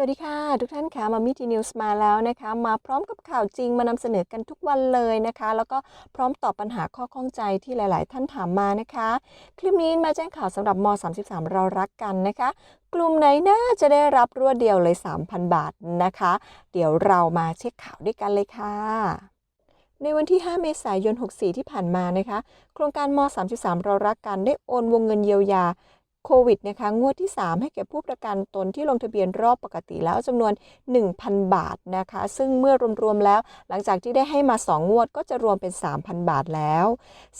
สวัสดีค่ะ ทุกท่านค่ะมามิทีนิวส์มาแล้วนะคะ มาพร้อมกับข่าวจริงมานำเสนอกันทุกวันเลยนะคะ แล้วก็พร้อมตอบปัญหาข้อข้องใจที่หลาย ๆ ท่านถามมานะคะ คลิปนี้มาแจ้งข่าวสำหรับม 33 เรารักกันนะคะ กลุ่มไหนน่าจะได้รับรวดเดียวเลย 3,000 บาทนะคะ เดี๋ยวเรามาเช็คข่าวด้วยกันเลยค่ะในวันที่ 5 เมษายน 64 ที่ผ่านมานะคะ โครงการม 33 เรารักกันได้โอนวงเงินเยียวยา โควิดนะคะงวดที่ 3 ให้แก่ผู้ประกันตนที่ลงทะเบียนรอบปกติแล้วจำนวน 1,000 บาทนะคะ ซึ่งเมื่อรวมๆแล้ว หลังจากที่ได้ให้มา 2 งวดก็จะรวมเป็น 3,000 บาทแล้ว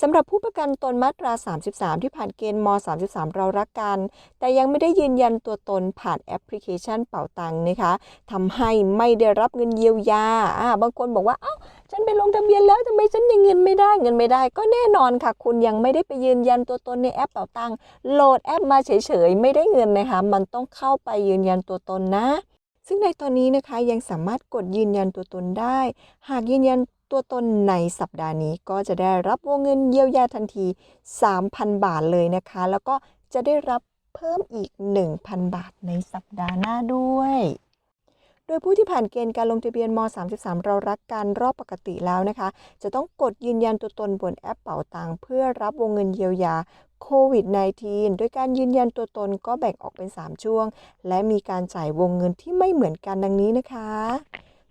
สำหรับผู้ประกันตนมาตรา 33 ที่ผ่านเกณฑ์ม 33 เรารักกัน แต่ยังไม่ได้ยืนยันตัวตนผ่านแอปพลิเคชันเป่าตังค์นะคะทำให้ไม่ได้รับเงินเยียวยาบางคนบอกว่าอ้า ฉันไปลงทะเบียนแล้วทำไมฉันยังเงินไม่ได้เงินไม่ได้ ก็แน่นอนค่ะ คุณยังไม่ได้ไปยืนยันตัวตนในแอปเป่าตังโหลดแอปมาเฉยๆ ไม่ได้เงินนะคะ มันต้องเข้าไปยืนยันตัวตนนะ ซึ่งในตอนนี้นะคะยังสามารถกดยืนยันตัวตนได้ หากยืนยันตัวตนในสัปดาห์นี้ก็จะได้รับวงเงินเยียวยาทันที 3,000 บาทเลยนะคะ แล้วก็จะได้รับเพิ่มอีก 1,000 บาทในสัปดาห์หน้าด้วย โดยผู้ที่ผ่านเกณฑ์การลงทะเบียนม 33 เรารักกันรอบปกติแล้วนะคะ จะต้องกดยืนยันตัวตนบนแอปเป๋าตังเพื่อรับวงเงินเยียวยาโควิด -19 โดยการยืนยันตัวตนก็แบ่งออกเป็น 3 ช่วง และมีการจ่ายวงเงินที่ไม่เหมือนกันดังนี้นะคะ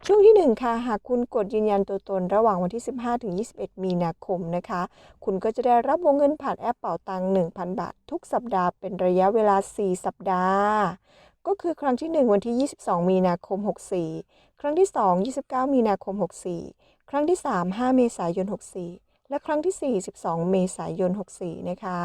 ช่วงที่ 1 ค่ะ หากคุณกดยืนยันตัวตนระหว่างวันที่ 15 ถึง 21 มีนาคมนะคะ คุณก็จะได้รับวงเงินผ่านแอปเป๋าตังค์1,000 บาท ทุกสัปดาห์เป็นระยะเวลา 4 สัปดาห์ ก็คือครั้งที่ 1 วันที่ 22 มีนาคม 64 ครั้งที่ 2 29 มีนาคม 64 ครั้งที่ 3 5 เมษายน 64 และครั้งที่ 4 12 เมษายน 64 นะคะ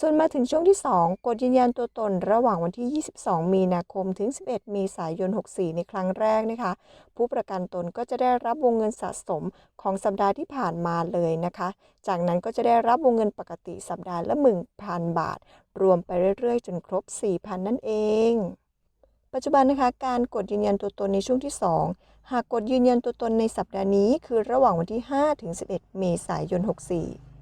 ส่วนมาถึงช่วงที่ 2 กดยืนยันตัวตนระหว่างวันที่ 22 มีนาคมถึง 11 เมษายน 64 ในครั้งแรกนะคะ ผู้ประกันตนก็จะได้รับวงเงินสะสมของสัปดาห์ที่ผ่านมาเลยนะคะ จากนั้นก็จะได้รับวงเงินปกติสัปดาห์ละ 1,000 บาท รวมไปเรื่อยๆ จนครบ 4,000 นั่นเอง ปัจจุบันนะคะการกดยืนยันตัวตนในช่วงที่ 2 หากกดยืนยันตัวตนในสัปดาห์นี้ คือระหว่างวันที่ 5 ถึง 11 เมษายน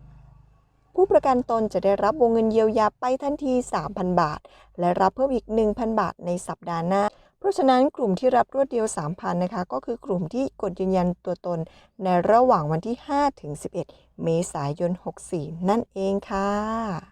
64 ผู้ประกันตนจะได้รับวงเงินเยียวยาไปทันที 3,000 บาท และรับเพิ่มอีก 1,000 บาทในสัปดาห์หน้า เพราะฉะนั้นกลุ่มที่รับรวดเดียว 3,000 นะคะ ก็คือกลุ่มที่กดยืนยันตัวตนในระหว่างวันที่ 5 ถึง 11 เมษายน 64 นั่นเองค่ะ